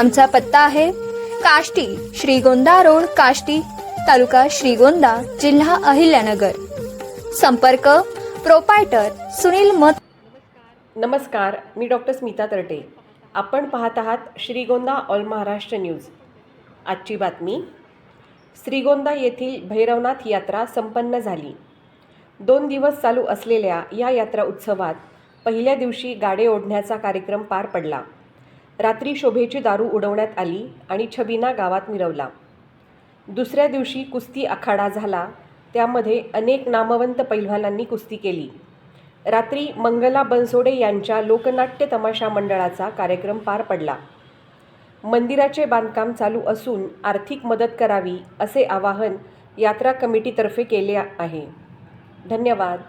आमचा पत्ता आहे काष्टी श्रीगोंदा रोड काष्टी तालुका श्रीगोंदा जिल्हा अहिल्यानगर. संपर्क प्रोपायटर सुनील मत नमस्कार मी डॉक्टर स्मिता तरटे. आपण पाहत आहात श्रीगोंदा ऑल महाराष्ट्र न्यूज. आजची बातमी श्रीगोंदा येथील भैरवनाथ यात्रा संपन्न झाली. दोन दिवस चालू असलेल्या या यात्रा उत्सवात पहिल्या दिवशी गाडे ओढण्याचा कार्यक्रम पार पडला. रात्री शोभेची दारू उडवण्यात आली आणि छबिना गावात मिरवला. दुसऱ्या दिवशी कुस्ती आखाडा झाला. त्यामध्ये अनेक नामवंत पैलवानांनी कुस्ती केली. रात्री मंगला बनसोडे यांच्या लोकनाट्य तमाशा मंडळाचा कार्यक्रम पार पडला. मंदिराचे बांधकाम चालू असून आर्थिक मदत करावी असे आवाहन यात्रा कमिटीतर्फे केले आहे. धन्यवाद.